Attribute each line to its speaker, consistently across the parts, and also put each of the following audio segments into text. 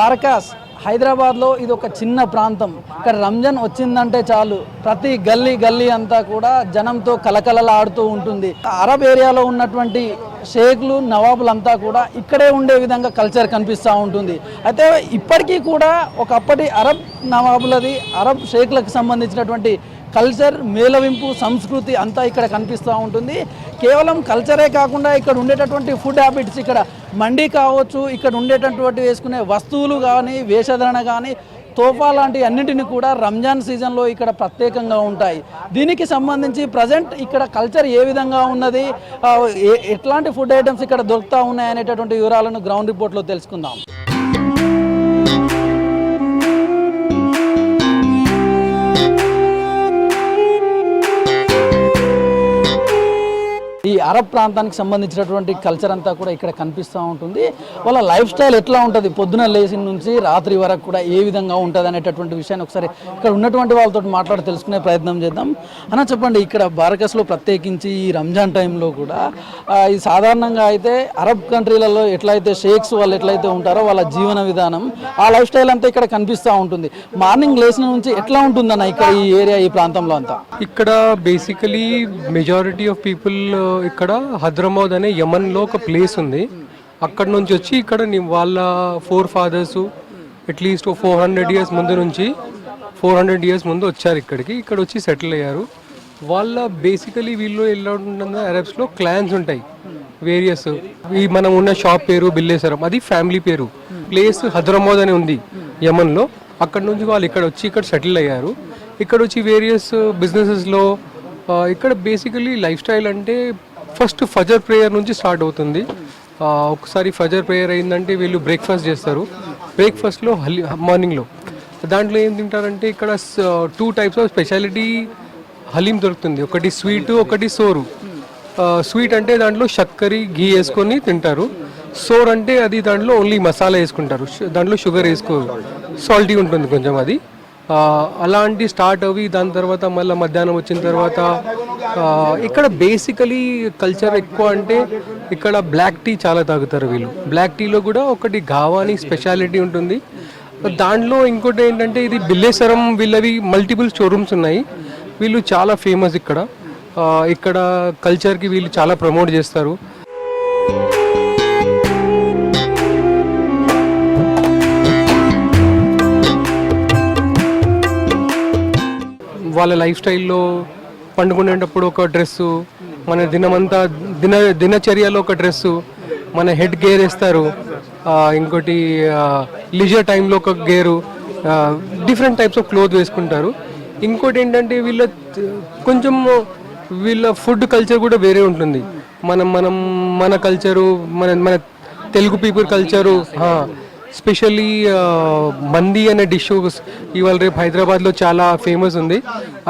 Speaker 1: బారకాస్ హైదరాబాద్లో ఇది ఒక చిన్న ప్రాంతం. ఇక్కడ రంజాన్ వచ్చిందంటే చాలు. ప్రతి గల్లీ గల్లీ అంతా కూడా జనంతో కలకలలాడుతూ ఉంటుంది. అరబ్ ఏరియాలో ఉన్నటువంటి షేక్లు నవాబులంతా కూడా ఇక్కడే ఉండే విధంగా కల్చర్ కనిపిస్తూ ఉంటుంది. అయితే ఇప్పటికీ కూడా ఒకప్పటి అరబ్ నవాబులది అరబ్ షేక్లకు సంబంధించినటువంటి కల్చర్ మేలవింపు సంస్కృతి అంతా ఇక్కడ కనిపిస్తూ ఉంటుంది. కేవలం కల్చరే కాకుండా ఇక్కడ ఉండేటటువంటి ఫుడ్ హ్యాబిట్స్ ఇక్కడ మండి కావచ్చు ఇక్కడ ఉండేటటువంటి వేసుకునే వస్తువులు కానీ వేషధరణ కానీ తోఫా లాంటి అన్నింటిని కూడా రంజాన్ సీజన్లో ఇక్కడ ప్రత్యేకంగా ఉంటాయి. దీనికి సంబంధించి ప్రజెంట్ ఇక్కడ కల్చర్ ఏ విధంగా ఉన్నది ఏ- ఎట్లాంటి ఫుడ్ ఐటమ్స్ ఇక్కడ దొరుకుతూ ఉన్నాయి అనేటటువంటి వివరాలను గ్రౌండ్ రిపోర్ట్లో తెలుసుకుందాం. అరబ్ ప్రాంతానికి సంబంధించినటువంటి కల్చర్ అంతా కూడా ఇక్కడ కనిపిస్తూ ఉంటుంది. వాళ్ళ లైఫ్ స్టైల్ ఎట్లా ఉంటుంది? పొద్దున లేచి నుంచి రాత్రి వరకు కూడా ఏ విధంగా ఉంటుంది అనేటటువంటి విషయాన్ని ఒకసారి ఇక్కడ ఉన్నటువంటి వాళ్ళతో మాట్లాడి తెలుసుకునే ప్రయత్నం చేద్దాం. అన్న చెప్పండి ఇక్కడ బారకస్లో ప్రత్యేకించి ఈ రంజాన్ టైంలో కూడా ఈ సాధారణంగా అయితే అరబ్ కంట్రీలలో ఎట్లయితే షేక్స్ వాళ్ళు ఎట్లయితే ఉంటారో వాళ్ళ జీవన విధానం ఆ లైఫ్ స్టైల్ అంతా ఇక్కడ కనిపిస్తూ ఉంటుంది. మార్నింగ్ లేచిన నుంచి ఎట్లా ఉంటుందన్న ఇక్కడ ఈ ఏరియా ఈ ప్రాంతంలో అంతా?
Speaker 2: ఇక్కడ బేసికలీ మెజారిటీ ఆఫ్ పీపుల్ ఇక్కడ ఇక్కడ హద్రమౌద్ అనే యమన్లో ఒక ప్లేస్ ఉంది. అక్కడ నుంచి వచ్చి ఇక్కడ వాళ్ళ forefathers at least four hundred years ముందు నుంచి ఫోర్ హండ్రెడ్ ఇయర్స్ ముందు వచ్చారు ఇక్కడికి. ఇక్కడ వచ్చి సెటిల్ అయ్యారు. వాళ్ళ బేసికలీ వీళ్ళు ఎలా ఉంటుందో అరబ్స్లో క్లాన్స్ ఉంటాయి. వేరియస్ ఈ మనం ఉన్న షాప్ పేరు బిల్లేశ్వరం. అది ఫ్యామిలీ పేరు. ప్లేస్ హద్రమౌద్ అని ఉంది యమన్లో. అక్కడ నుంచి వాళ్ళు ఇక్కడ వచ్చి ఇక్కడ సెటిల్ అయ్యారు. ఇక్కడ వచ్చి వేరియస్ బిజినెసెస్లో ఇక్కడ బేసికలీ లైఫ్ స్టైల్ అంటే ఫస్ట్ ఫజర్ ప్రేయర్ నుంచి స్టార్ట్ అవుతుంది. ఒకసారి ఫజర్ ప్రేయర్ అయిందంటే వీళ్ళు బ్రేక్ఫాస్ట్ చేస్తారు. బ్రేక్ఫాస్ట్లో హలి మార్నింగ్లో. దాంట్లో ఏం తింటారంటే ఇక్కడ two types of speciality haleem దొరుకుతుంది. ఒకటి స్వీట్ ఒకటి సోరు. స్వీట్ అంటే దాంట్లో చక్కెర ఘీ వేసుకొని తింటారు. సోర్ అంటే అది దాంట్లో ఓన్లీ మసాలా వేసుకుంటారు. దాంట్లో షుగర్ వేసుకోరు. సాల్టీ ఉంటుంది కొంచెం అది. అలాంటి స్టార్ట్ అవి దాని తర్వాత మళ్ళీ మధ్యాహ్నం వచ్చిన తర్వాత ఇక్కడ బేసికలీ కల్చర్ ఎక్కువ అంటే ఇక్కడ బ్లాక్ టీ చాలా తాగుతారు వీళ్ళు. బ్లాక్ టీలో కూడా ఒకటి గావాని స్పెషాలిటీ ఉంటుంది. దాంట్లో ఇంకోటి ఏంటంటే ఇది బిల్లేశ్వరం వీళ్ళవి మల్టిపుల్ షోరూమ్స్ ఉన్నాయి. వీళ్ళు చాలా ఫేమస్ ఇక్కడ. ఇక్కడ కల్చర్కి వీళ్ళు చాలా ప్రమోట్ చేస్తారు. వాళ్ళ లైఫ్ స్టైల్లో పండుకునేటప్పుడు ఒక డ్రెస్సు మన దినమంతా దిన దినచర్యలో ఒక డ్రెస్సు మన హెడ్ గేర్ వేస్తారు. ఇంకోటి లిజర్ టైంలో ఒక గేరు డిఫరెంట్ టైప్స్ ఆఫ్ క్లోత్ వేసుకుంటారు. ఇంకోటి ఏంటంటే వీళ్ళ కొంచెం వీళ్ళ ఫుడ్ కల్చర్ కూడా వేరే ఉంటుంది. మనం మనం మన కల్చరు మన మన తెలుగు పీపుల్ కల్చరు స్పెషల్లీ మంది అనే డిష్ ఇవాళ రేపు హైదరాబాద్లో చాలా ఫేమస్ ఉంది.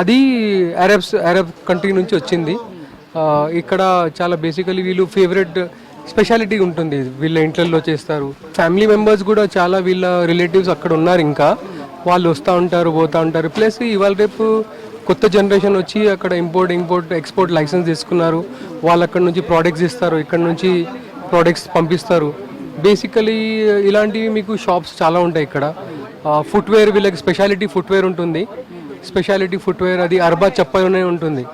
Speaker 2: అది అరబ్స్ అరబ్ కంట్రీ నుంచి వచ్చింది. ఇక్కడ చాలా బేసికలీ వీళ్ళు ఫేవరెట్ స్పెషాలిటీ ఉంటుంది. వీళ్ళ ఇంట్లలో చేస్తారు. ఫ్యామిలీ మెంబర్స్ కూడా చాలా వీళ్ళ రిలేటివ్స్ అక్కడ ఉన్నారు ఇంకా. వాళ్ళు వస్తూ ఉంటారు పోతూ ఉంటారు. ప్లస్ ఇవాళ రేపు కొత్త జనరేషన్ వచ్చి అక్కడ ఇంపోర్ట్ ఇంపోర్ట్ ఎక్స్పోర్ట్ లైసెన్స్ తీసుకున్నారు. వాళ్ళు అక్కడ నుంచి ప్రోడక్ట్స్ ఇస్తారు. ఇక్కడ నుంచి ప్రోడక్ట్స్ పంపిస్తారు. బేసికలీ ఇలాంటివి మీకు షాప్స్ చాలా ఉంటాయి ఇక్కడ. ఫుట్వేర్ వీళ్ళకి స్పెషాలిటీ ఫుట్వేర్ ఉంటుంది. స్పెషాలిటీ ఫుట్వేర్ అది అర్బా చెప్పనే ఉంటుంది.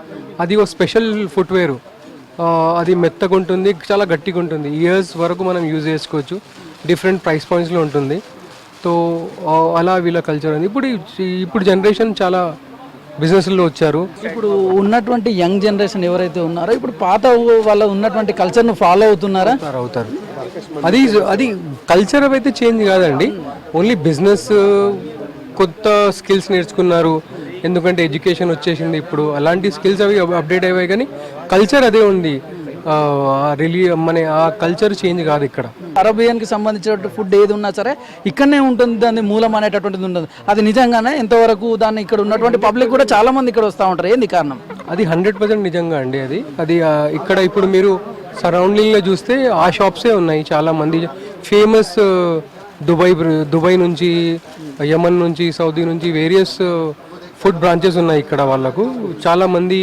Speaker 2: అది ఒక స్పెషల్ ఫుట్వేర్ అది మెత్తగా ఉంటుంది చాలా గట్టిగా ఉంటుంది. ఇయర్స్ వరకు మనం యూజ్ చేసుకోవచ్చు. డిఫరెంట్ ప్రైస్ పాయింట్స్లో ఉంటుంది. సో అలా వీళ్ళ కల్చర్ ఉంది. ఇప్పుడు ఇప్పుడు జనరేషన్ చాలా బిజినెస్లో వచ్చారు.
Speaker 1: ఇప్పుడు ఉన్నటువంటి యంగ్ జనరేషన్ ఎవరైతే ఉన్నారో ఇప్పుడు పాత వాళ్ళ ఉన్నటువంటి కల్చర్ను ఫాలో అవుతున్నారా?
Speaker 2: అవుతారు. అది అది కల్చర్ అయితే చేంజ్ కాదండి. ఓన్లీ బిజినెస్ కొత్త స్కిల్స్ నేర్చుకున్నారు. ఎందుకంటే ఎడ్యుకేషన్ వచ్చేసింది ఇప్పుడు. అలాంటి స్కిల్స్ అవి అప్డేట్ అయ్యాయి కానీ కల్చర్ అదే ఉంది. రిలీ మన ఆ కల్చర్ చేంజ్ కాదు ఇక్కడ.
Speaker 1: అరబియన్కి సంబంధించినటువంటి ఫుడ్ ఏది ఉన్నా సరే ఇక్కడనే ఉంటుంది దాని మూలం అనేటటువంటిది ఉంటుంది అది నిజంగానే ఎంతవరకు దాన్ని ఇక్కడ ఉన్నటువంటి పబ్లిక్ కూడా చాలా మంది ఇక్కడ వస్తూ ఉంటారు. ఏంది కారణం?
Speaker 2: అది హండ్రెడ్ పర్సెంట్ నిజంగా అండి అది. అది ఇక్కడ ఇప్పుడు మీరు సరౌండింగ్లో చూస్తే ఆ షాప్సే ఉన్నాయి చాలా మంది ఫేమస్ uh, దుబాయ్ దుబాయ్ నుంచి యమన్ నుంచి సౌదీ నుంచి వేరియస్ ఫుడ్ బ్రాంచెస్ ఉన్నాయి ఇక్కడ వాళ్ళకు. చాలామంది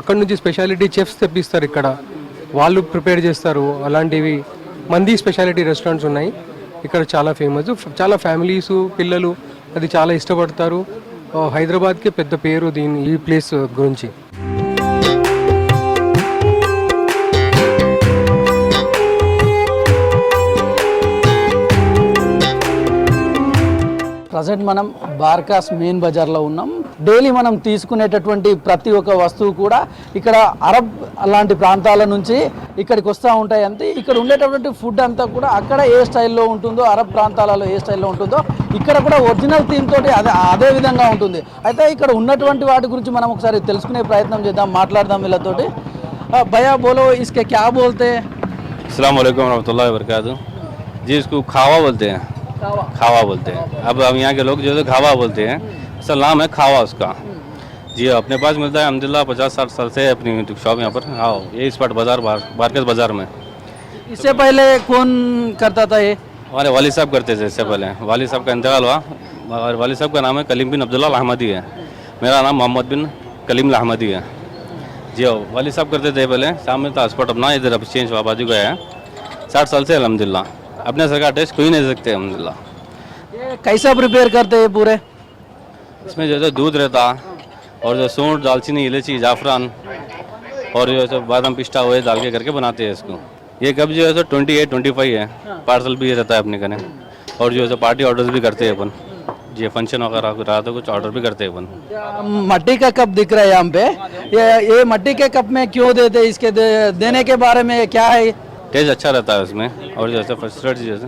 Speaker 2: అక్కడ నుంచి స్పెషాలిటీ చెఫ్స్ తెప్పిస్తారు ఇక్కడ. వాళ్ళు ప్రిపేర్ చేస్తారు. అలాంటివి మంది స్పెషాలిటీ రెస్టారెంట్స్ ఉన్నాయి. ఇక్కడ చాలా ఫేమస్ చాలా ఫ్యామిలీస్ పిల్లలు అది చాలా ఇష్టపడతారు. Uh, హైదరాబాద్కే హైదరాబాద్కి పెద్ద పేరు దీని ఈ ప్లేస్ గురించి.
Speaker 1: ప్రజెంట్ మనం బార్కాస్ మెయిన్ బజార్లో ఉన్నాం డైలీ మనం తీసుకునేటటువంటి ప్రతి ఒక్క వస్తువు కూడా ఇక్కడ అరబ్ లాంటి ప్రాంతాల నుంచి ఇక్కడికి వస్తూ ఉంటాయి అంతే ఇక్కడ ఉండేటటువంటి ఫుడ్ అంతా కూడా అక్కడ ఏ స్టైల్లో ఉంటుందో అరబ్ ప్రాంతాలలో ఏ స్టైల్లో ఉంటుందో ఇక్కడ కూడా ఒరిజినల్ థీమ్ తోటి అదే అదే విధంగా ఉంటుంది అయితే ఇక్కడ ఉన్నటువంటి వాటి గురించి మనం ఒకసారి తెలుసుకునే ప్రయత్నం చేద్దాం మాట్లాడదాం వీళ్ళతోటి ఆ, భయ్యా బోలో ఇసుకే క్యా బోల్తే
Speaker 3: अस्सलाम वालेकुम रहमतुल्लाहि वबरकातुहू जी इसको खावा बोलते हैं खावा। बोलते हैं। अब अब यहाँ के लोग जो है खावा बोलते हैं। असल नाम है खावा उसका। जी अपने पास मिलता है अहमदिल्ला पचास साठ साल से है अपनी शॉप यहाँ पर। आओ ये स्पॉट बाज़ार बार बाज़ार में।
Speaker 1: इससे पहले कौन करता था ये?
Speaker 3: हमारे वाली साहब करते थे इससे पहले। वाली साहब का इंतकाल हुआ। और वाली साहब का नाम है कलीम बिन अब्दुल्ला अहमदी है। मेरा नाम मोहम्मद बिन कलीम अहमदी है। जी हाँ वाली साहब करते थे पहले। सामने था स्पॉट अपना इधर अब चेंज हुआ बाजू का है। साठ साल से अलहमदिल्ला अपने सरकार टेस्ट कोई नहीं दे सकते अलहमदिल्ला
Speaker 1: ये कैसा प्रिपेयर करते हैं पूरे?
Speaker 3: इसमें जो है दूध रहता और जो सूंठ दालचीनी इलायची जाफरान और जो है बादाम पिस्ता हुए डाल के करके बनाते हैं इसको। ये कब जो है सो ट्वेंटी एट ट्वेंटी फाइव है। पार्सल भी रहता है अपने कने और जो है सो पार्टी ऑर्डर्स भी करते हैं अपन। जी फ़ंक्शन वगैरह रहा तो कुछ ऑर्डर भी करते हैं अपन।
Speaker 1: मट्टी का कप दिख रहा है यहाँ पे। ये ये मट्टी के कप में क्यों देते हैं? इसके दे, देने के बारे में क्या है?
Speaker 3: टेस्ट अच्छा रहता है उसमें और जैसे फर्स्ट जैसे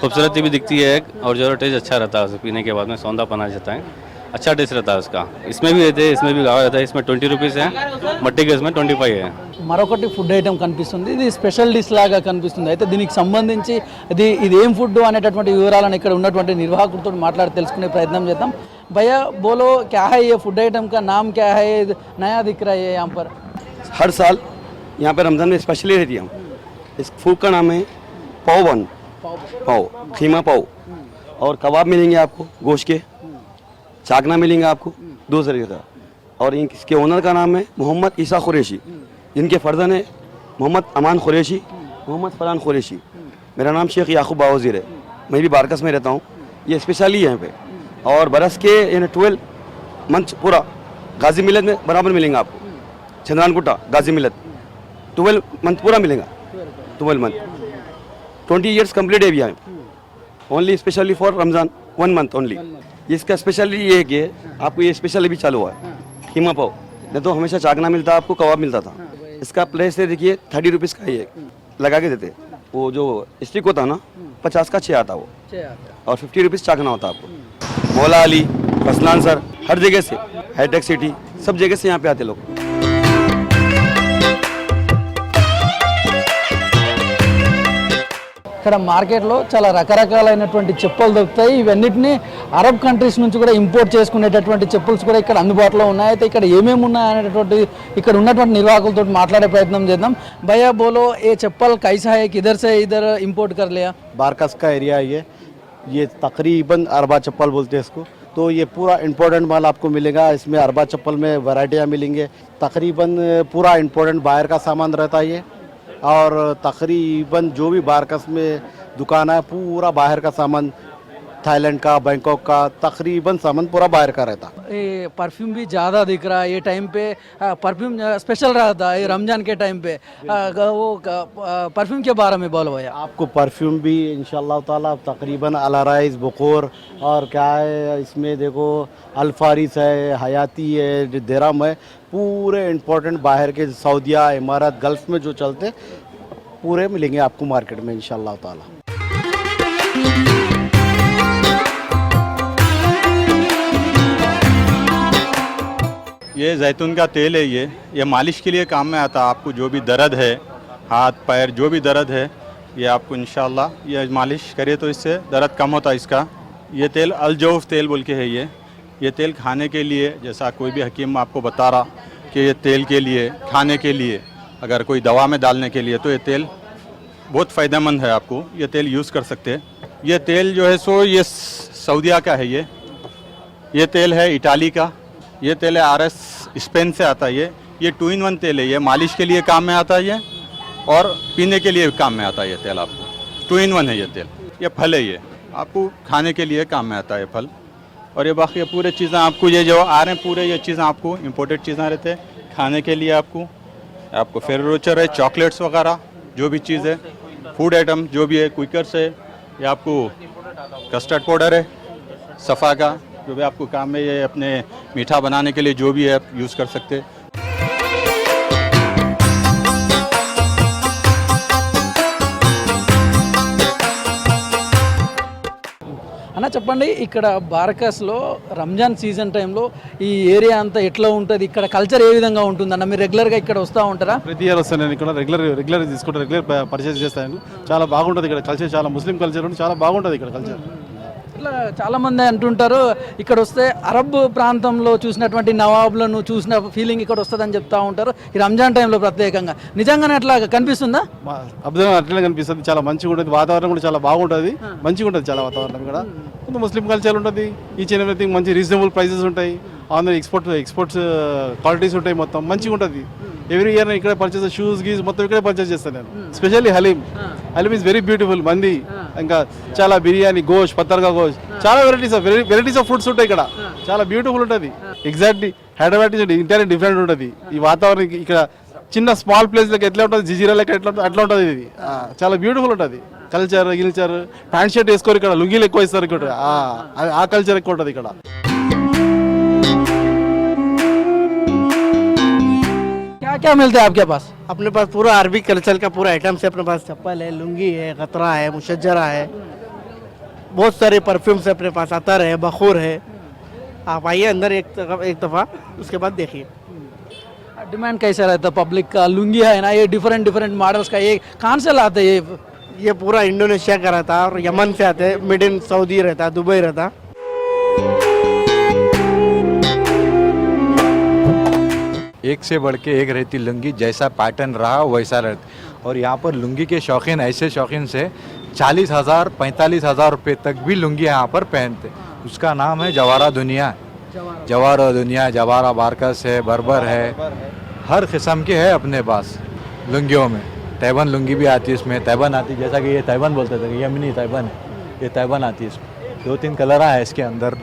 Speaker 3: खूबसूरती भी दिखती है और जो टेस्ट अच्छा रहता है उसे पीने के बाद में सौंदा पना जाता है अच्छा टेस्ट रहता है उसका इसमें भी रहते हैं इसमें भी गावा रहता है इसमें ट्वेंटी रुपीज़ है मट्टी के इसमें ट्वेंटी फाइव है
Speaker 1: మరొకటి ఫుడ్ ఐటమ్ కనిపిస్తుంది ఇది స్పెషల్ డిష్ లాగా కనిపిస్తుంది అయితే దీనికి సంబంధించి ఇది ఇది ఏం ఫుడ్ అనేటటువంటి వివరాలను ఇక్కడ ఉన్నటువంటి నిర్వాహకులతో మాట్లాడి తెలుసుకునే ప్రయత్నం చేద్దాం భయ్యా బోలో క్యా హై ये फूड आइटम का नाम क्या है नया दिख रहा है यहाँ पर
Speaker 4: हर साल यहाँ पे रमज़ान में स्पेशली रहती है इस फ़ूड का नाम है पाव बन। पाव, खीमा पाव। और कबाब मिलेंगे आपको गोश्त के। चाकना मिलेंगे आपको दो तरीके का और इसके ओनर का नाम है मोहम्मद ईसा कुरैशी। इनके फर्जन है मोहम्मद अमान कुरैशी, मोहम्मद फलान कुरैशी। मेरा नाम शेख याकूब बावजीर है। मैं भी बारकस में रहता हूँ। ये स्पेशली यहाँ पे। और बरस के यानी ट्वेल्व मंथ पूरा गाजी मिलत में बराबर मिलेंगे आपको। चंद्रानकुटा गाजी मिलत। ट्वेल्व मंथ पूरा मिलेगा। Twelve month twenty years complete है अभी यहाँ only specially for Ramzan one month only इसका स्पेशली ये है। कि आपको ये स्पेशल अभी चालू हुआ है खीमा पाव नहीं तो हमेशा चाकना मिलता आपको कबाब मिलता था इसका प्लेस है देखिए थर्टी रुपीज़ का ये लगा के देते वो जो स्टिक होता ना पचास का छः आता वो और फिफ्टी रुपीज़ चाकना होता आपको मौला अली फसलान सर हर जगह से हाईटेक सिटी सब जगह से यहाँ पे आते लोग
Speaker 1: ఇక్కడ మార్కెట్లో చాలా రకరకాలైనటువంటి చెప్పులు దొరుకుతాయి ఇవన్నిటిని అరబ్ కంట్రీస్ నుంచి కూడా ఇంపోర్ట్ చేసుకునేటటువంటి చెప్పుల్స్ కూడా ఇక్కడ అందుబాటులో ఉన్నాయి అయితే ఇక్కడ ఏమేమి ఉన్నాయి అనేటటువంటి ఇక్కడ ఉన్నటువంటి నిర్వాహకులతో మాట్లాడే ప్రయత్నం చేద్దాం భయ్యా బోలో ఏ చెప్పల్ కైసా है किधर से इधर इंपोर्ट कर लिया
Speaker 5: बारकस का एरिया है ये ये तकरीबन अरबा चप्पल बोलते हैं इसको तो ये पूरा इम्पोर्टेंट माल आपको मिलेगा इसमें अरबा चप्पल में वैरायटियाँ मिलेंगे तकरीबन पूरा इम्पोर्टेंट बाहर का सामान रहता है ये और तकरीबन जो भी बारकस में दुकान है पूरा बाहर का सामान थाईलैंड का बैंकॉक का तकरीबन सामान पूरा बाहर का रहता।
Speaker 1: ये परफ्यूम भी ज़्यादा दिख रहा है ये टाइम पे। परफ्यूम स्पेशल रहा था ये रमज़ान के टाइम पे। वो परफ्यूम के बारे में बोलो भैया।
Speaker 5: आपको परफ्यूम भी इन ताला तकरीबन अलाराइज बकोर और क्या है इसमें देखो अल्फारिस है हयाती है देरम है। पूरे इम्पोर्टेंट बाहर के सऊदिया इमारत गल्फ में जो चलते, पूरे मिलेंगे आपको मार्केट में इंशाल्लाह ताला।
Speaker 6: ये जैतून का तेल है ये। ये मालिश के लिए काम में आता है आपको जो भी दर्द है, हाथ, पैर, जो भी दर्द है, ये आपको इंशाल्लाह ये मालिश करे तो इससे दर्द कम होता है इसका। ये तेल अलजौफ तेल बोल के है ये। ये तेल खाने के लिए, जैसा कोई भी हकीम आपको बता रहा कि ये तेल के लिए, खाने के लिए, अगर कोई दवा में डालने के लिए तो ये तेल बहुत फ़ायदेमंद है आपको। ये तेल यूज़ कर सकते हैं। ये तेल जो है सो, ये सऊदिया का है ये। ये तेल है इटाली का। ये तेल है आर एस, स्पेन से आता है ये। ये टू इन वन तेल है ये। मालिश के लिए काम में आता है ये। और पीने के लिए काम में आता है ये तेल आपको। टू इन वन है ये तेल। ये फल है ये। आपको खाने के लिए काम में आता है फल। और ये बाकी पूरे चीज़ें आपको, ये जो आ रहे हैं पूरे, ये चीज़ें आपको इम्पोर्टेड चीज़ें रहते हैं खाने के लिए आपको आपको फेरोचर है चॉकलेट्स वगैरह, जो भी चीज़ है फ़ूड आइटम जो भी है क्विकर्स है, ये आपको कस्टर्ड पाउडर है, सफ़ा का, जो भी आपको काम में ये अपने मीठा बनाने के लिए जो भी है, आप यूज़ कर सकते हैं।
Speaker 1: చెప్పండి ఇక్కడ బార్కస్లో రంజాన్ సీజన్ టైంలో ఈ ఏరియా అంతా ఎట్లా ఉంటుంది? ఇక్కడ కల్చర్ ఏ విధంగా ఉంటుందన్న? మీరు రెగ్యులర్గా ఇక్కడ వస్తూ ఉంటారా?
Speaker 5: ప్రతి ఇయర్ వస్తాను నేను ఇక్కడ. రెగ్యులర్ రెగ్యులర్ తీసుకుంటాను రెగ్యులర్ పర్చేస్ చేస్తాను. చాలా బాగుంటుంది ఇక్కడ కల్చర్. చాలా ముస్లిం కల్చర్ ఉంది చాలా బాగుంటుంది ఇక్కడ కల్చర్.
Speaker 1: ఇట్లా చాలా మంది అంటుంటారు. ఇక్కడ వస్తే అరబ్ ప్రాంతంలో చూసినటువంటి నవాబులను చూసిన ఫీలింగ్ ఇక్కడ వస్తుందని చెప్తా ఉంటారు. ఈ రంజాన్ టైంలో ప్రత్యేకంగా. నిజంగానే అట్లా కనిపిస్తుందా?
Speaker 5: అబ్జర్వ్ అట్లనే కనిపిస్తుంది. చాలా మంచిగా ఉంటుంది వాతావరణం కూడా చాలా బాగుంటుంది. మంచిగా ఉంటుంది చాలా వాతావరణం ఇక్కడ. కొంత ముస్లిం కల్చర్ ఉంటుంది. ఈచ్ అండ్ ఎవ్రీథింగ్ మంచి రీజనబుల్ ప్రైసెస్ ఉంటాయి. ఆన్ ఎక్స్పోర్ట్ ఎక్స్పోర్ట్స్ క్వాలిటీస్ ఉంటాయి మొత్తం. మంచిగా ఉంటుంది. ఎవ్రీ ఇయర్ ఇక్కడ పర్చేస్ షూస్ గీస్ మొత్తం ఇక్కడే పర్చేస్ చేస్తాను నేను. Specially haleem haleem is very beautiful మంది ఇంకా చాలా బిర్యానీ గోష్ పత్తర్గా గోష్. చాలా varieties of varieties of foods ఉంటాయి ఇక్కడ. చాలా బ్యూటిఫుల్ ఉంటుంది. ఎగ్జాక్ట్లీ హైదరాబాద్ నుంచి ఇంటర్ డిఫరెంట్ ఉంటుంది. ఈ వాతావరణం ఇక్కడ చిన్న స్మాల్ ప్లేస్ లెక్క ఎట్లా ఉంటుంది జిజిరా లెక్క ఎట్లా ఉంటుంది అట్లా ఉంటుంది ఇది ఆ, చాలా బ్యూటిఫుల్ ఉంటుంది కల్చర్ గిల్చర్ ప్యాంట్ షర్ట్ వేసుకోరు ఇక్కడ లుంగీలు ఎక్కువ ఇస్తారు ఇక్కడ ఆ, ఆ- ఆ కల్చర్ ఎక్కువ ఉంటుంది ఇక్కడ
Speaker 1: क्या क्या मिलता है आपके पास
Speaker 7: अपने पास पूरा अरबी कल्चर का पूरा आइटम है अपने पास चप्पल है लुंगी है खतरा है मुशजरा है बहुत सारे परफ्यूम्स है अपने पास अतर है बखूर है आप आइए अंदर एक तरफ- एक दफ़ा उसके बाद देखिए
Speaker 1: डिमांड कैसा रहता है पब्लिक का? लुंगी है ना ये डिफरेंट डिफरेंट मॉडल्स का ये कहाँ से लाते ये?
Speaker 7: ये पूरा इंडोनेशिया का रहता और यमन से आते मिड इन सऊदी रहता दुबई रहता।
Speaker 8: एक से बढ़ के एक रहती लुंगी जैसा पैटर्न रहा वैसा रहता। और यहाँ पर लुंगी के शौकीन ऐसे शौकीन से चालीस हज़ार पैंतालीस हज़ार रुपये तक भी लुंगी यहाँ पर पहनते। उसका नाम है जवारा दुनिया। जवारा। दुनिया जवारा बारकस है। बर्बर है। हर किस्म के है अपने पास लुंगियों में। तैबन लुंगी भी आती है इसमें। तैबन आती है जैसा कि ये तैबन बोलते थे यमनी तैबन है। ये तैबन आती है इसमें। दो तीन कलर है इसके अंदर।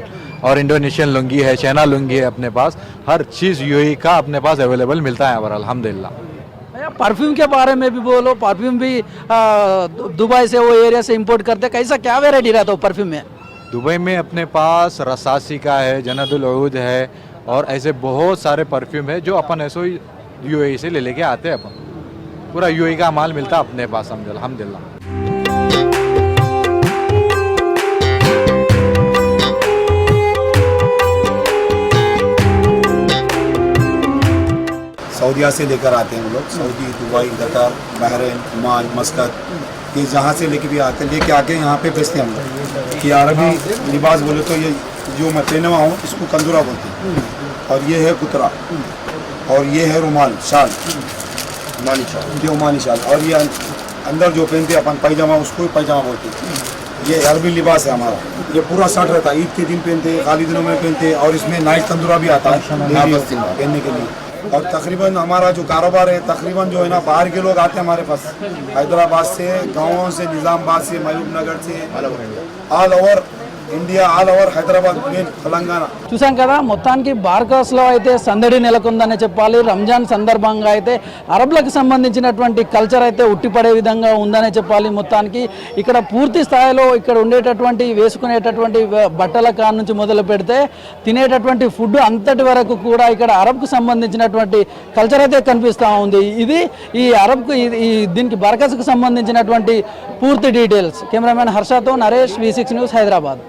Speaker 8: और इंडोनेशियन लुंगी है चाइना लुंगी है अपने पास। हर चीज़ यूएई का अपने पास अवेलेबल मिलता है अल्हम्दुलिल्लाह।
Speaker 1: भैया परफ्यूम के बारे में भी बोलो। परफ्यूम भी दुबई से वो एरिया से इंपोर्ट करते कैसा क्या वेराइटी रहता है परफ्यूम में?
Speaker 8: दुबई में अपने पास रसासी का है जन्नतुल है। और ऐसे बहुत सारे परफ्यूम है जो अपन ऐसे ही यूएई से ले लेके आते हैं अपन। पूरा यूएई का माल मिलता है अपने पास, समझो अल्हम्दुलिल्लाह।
Speaker 9: सऊदीया से लेकर आते हैं हम लोग। Saudi, Dubai, Qatar, Bahrain, Oman, Muscat. ये जहाँ से लेके भी आते हैं, लेके आके यहाँ पे बेचते हैं हम लोग। कि अरबी लिबास बोले तो ये जो मैं पहने हुआ हूँ, इसको कंदूरा बोलते हैं। और ये है कुतरा। और ये है रुमाल शाल। ओमानी शाल। ये ओमानी शाल। और ये अंदर जो पहनते अपन पैजामा उसको ही पैजामा बोलते हैं। ये अरबी लिबास है हमारा। ये पूरा शर्ट रहता है। ईद के दिन पहनते हैं खाली दिनों में पहनते हैं और इसमें नाइट तंदूरा भी आता है पहनने के लिए। और तकरीबन हमारा जो कारोबार है तकरीबन जो है ना बाहर के लोग आते हैं हमारे पास। हैदराबाद से गाँवों से निज़ामबाद से महबूब नगर से all over India all over Hyderabad Telangana.
Speaker 1: చూసాం కదా మొత్తానికి బార్కాస్లో అయితే సందడి నెలకొందనే చెప్పాలి. రంజాన్ సందర్భంగా అయితే అరబ్లకు సంబంధించినటువంటి కల్చర్ అయితే ఉట్టిపడే విధంగా ఉందనే చెప్పాలి మొత్తానికి. ఇక్కడ పూర్తి స్థాయిలో ఇక్కడ ఉండేటటువంటి వేసుకునేటటువంటి బట్టల కాన్ నుంచి మొదలు పెడితే తినేటటువంటి ఫుడ్ అంతటి వరకు కూడా ఇక్కడ అరబ్కు సంబంధించినటువంటి కల్చర్ అయితే కనిపిస్తూ ఉంది. ఇది ఈ అరబ్కు ఈ దీనికి బర్కస్కు సంబంధించినటువంటి పూర్తి details. Cameraman హర్షతో Naresh V six news Hyderabad.